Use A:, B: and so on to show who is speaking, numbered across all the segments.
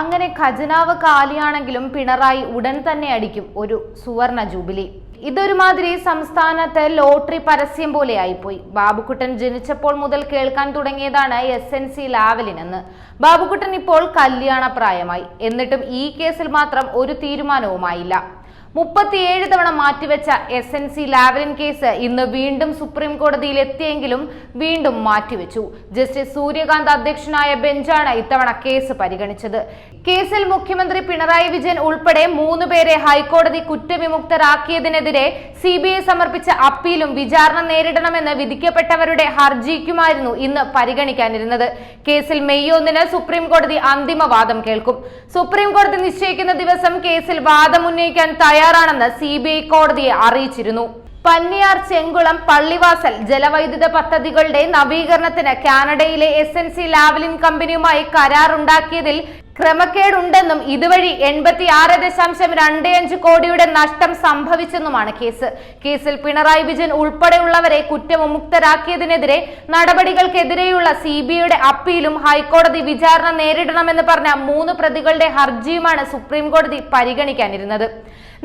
A: അങ്ങനെ ഖജനാവ് കാലിയാണെങ്കിലും പിണറായി ഉടൻ തന്നെ അടിക്കും ഒരു സുവർണ ജൂബിലി. ഇതൊരുമാതിരി സംസ്ഥാനത്ത് ലോട്ടറി പരസ്യം പോലെ ആയിപ്പോയി. ബാബുക്കുട്ടൻ ജനിച്ചപ്പോൾ മുതൽ കേൾക്കാൻ തുടങ്ങിയതാണ് എസ് എൻ സി ലാവലിനെന്ന്. ബാബുക്കുട്ടൻ ഇപ്പോൾ കല്യാണപ്രായമായി. എന്നിട്ടും ഈ കേസിൽ മാത്രം ഒരു തീരുമാനവുമായില്ല. മുപ്പത്തിയേഴ് തവണ മാറ്റിവെച്ച S N C Lavalin case ഇന്ന് വീണ്ടും സുപ്രീം കോടതിയിൽ എത്തിയെങ്കിലും വീണ്ടും മാറ്റിവെച്ചു. ജസ്റ്റിസ് സൂര്യകാന്ത് അധ്യക്ഷനായ ബെഞ്ചാണ് ഇത്തവണ കേസ് പരിഗണിച്ചത്. കേസിൽ മുഖ്യമന്ത്രി പിണറായി വിജയൻ ഉൾപ്പെടെ മൂന്ന് പേരെ ഹൈക്കോടതി കുറ്റവിമുക്തരാക്കിയതിനെതിരെ സി ബി ഐ സമർപ്പിച്ച അപ്പീലും വിചാരണ നേരിടണമെന്ന് വിധിക്കപ്പെട്ടവരുടെ ഹർജിക്കുമായിരുന്നു ഇന്ന് പരിഗണിക്കാനിരുന്നത്. കേസിൽ മെയ് ഒന്നിന് സുപ്രീം കോടതി അന്തിമ വാദം കേൾക്കും. സുപ്രീം കോടതി നിശ്ചയിക്കുന്ന ദിവസം കേസിൽ വാദമുന്നയിക്കാൻ തയ്യാറാണെന്ന് സി കോടതിയെ അറിയിച്ചിരുന്നു. പന്നിയാർ ചെങ്കുളം പള്ളിവാസൽ ജലവൈദ്യുത പദ്ധതികളുടെ നവീകരണത്തിന് കാനഡയിലെ എസ് എൻ സി ലാവലിൻ കമ്പനിയുമായി കരാറുണ്ടാക്കിയതിൽ ക്രമക്കേടുണ്ടെന്നും ഇതുവഴി എൺപത്തി ആറ് ദശാംശം രണ്ട് അഞ്ച് കോടിയുടെ നഷ്ടം സംഭവിച്ചെന്നുമാണ് കേസ്. കേസിൽ പിണറായി വിജയൻ ഉൾപ്പെടെയുള്ളവരെ കുറ്റവിമുക്തരാക്കിയതിനെതിരെ നടപടികൾക്കെതിരെയുള്ള സി ബി ഐയുടെ അപ്പീലും ഹൈക്കോടതി വിചാരണ നേരിടണമെന്ന് പറഞ്ഞ മൂന്ന് പ്രതികളുടെ ഹർജിയുമാണ് സുപ്രീം കോടതി പരിഗണിക്കാനിരുന്നത്.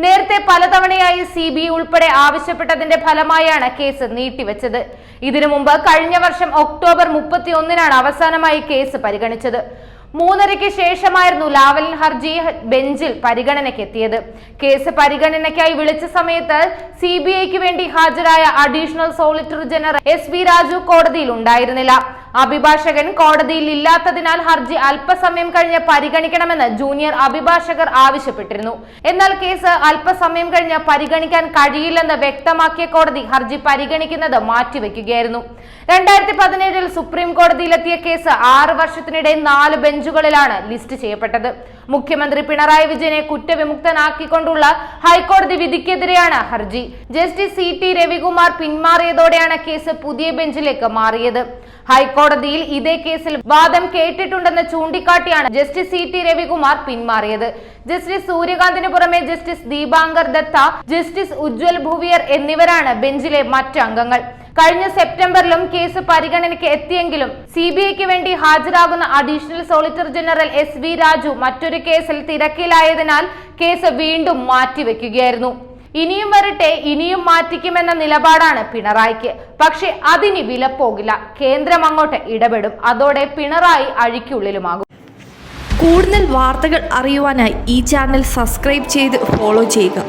A: നേരത്തെ പലതവണയായി സി ബി ഐ ഉൾപ്പെടെ ആവശ്യപ്പെട്ടതിന്റെ ഫലമായാണ് കേസ് നീട്ടിവെച്ചത്. ഇതിനു മുമ്പ് കഴിഞ്ഞ വർഷം ഒക്ടോബർ മുപ്പത്തി ഒന്നിനാണ് അവസാനമായി കേസ് പരിഗണിച്ചത്. മൂന്നരയ്ക്ക് ശേഷമായിരുന്നു ലാവലിൻ ഹർജി ബെഞ്ചിൽ പരിഗണനയ്ക്ക് എത്തിയത് കേസ് പരിഗണനയ്ക്കായി വിളിച്ച സമയത്ത് സി ബി ഐക്ക് വേണ്ടി ഹാജരായ additional solicitor general S V Raju കോടതിയിൽ ഉണ്ടായിരുന്നില്ല അഭിഭാഷകൻ കോടതിയിൽ ഇല്ലാത്തതിനാൽ ഹർജി അല്പസമയം കഴിഞ്ഞ് പരിഗണിക്കണമെന്ന് ജൂനിയർ അഭിഭാഷകർ ആവശ്യപ്പെട്ടിരുന്നു. എന്നാൽ കേസ് അല്പസമയം കഴിഞ്ഞ് പരിഗണിക്കാൻ കഴിയില്ലെന്ന് വ്യക്തമാക്കിയ കോടതി ഹർജി പരിഗണിക്കുന്നത് മാറ്റിവെക്കുകയായിരുന്നു. രണ്ടായിരത്തി പതിനേഴിൽ സുപ്രീം കോടതിയിലെത്തിയ കേസ് ആറ് വർഷത്തിനിടെ നാല് ബെഞ്ചുകളിലാണ് ലിസ്റ്റ് ചെയ്യപ്പെട്ടത്. മുഖ്യമന്ത്രി പിണറായി വിജയനെ കുറ്റവിമുക്തനാക്കിക്കൊണ്ടുള്ള ഹൈക്കോടതി വിധിക്കെതിരെയാണ് ഹർജി. ജസ്റ്റിസ് സി ടി രവികുമാർ പിന്മാറിയതോടെയാണ് കേസ് പുതിയ ബെഞ്ചിലേക്ക് മാറിയത്. ഹൈക്കോടതിയിൽ ഇതേ കേസിൽ വാദം കേട്ടിട്ടുണ്ടെന്ന് ചൂണ്ടിക്കാട്ടിയാണ് ജസ്റ്റിസ് സി ടി രവികുമാർ പിന്മാറിയത്. ജസ്റ്റിസ് സൂര്യകാന്തിന് പുറമെ ജസ്റ്റിസ് ദീപാങ്കർ ദത്ത ജസ്റ്റിസ് ഉജ്വൽ ഭുവിയർ എന്നിവരാണ് ബെഞ്ചിലെ മറ്റ് അംഗങ്ങൾ. കഴിഞ്ഞ സെപ്റ്റംബറിലും കേസ് പരിഗണനയ്ക്ക് എത്തിയെങ്കിലും സി ബി ഐക്ക് വേണ്ടി ഹാജരാകുന്ന additional solicitor general S V Raju മറ്റൊരു കേസിൽ തിരക്കിലായതിനാൽ കേസ് വീണ്ടും മാറ്റിവെക്കുകയായിരുന്നു. ഇനിയും വരട്ടെ ഇനിയും മാറ്റിക്കുമെന്ന നിലപാടാണ് പിണറായിക്ക്. പക്ഷെ അതിന് വില പോകില്ല. കേന്ദ്രം അങ്ങോട്ട് ഇടപെടും. അതോടെ പിണറായി അഴിക്കുള്ളിലുമാകും.
B: കൂടുതൽ വാർത്തകൾ അറിയുവാനായി ഈ ചാനൽ സബ്സ്ക്രൈബ് ചെയ്ത് ഫോളോ ചെയ്യുക.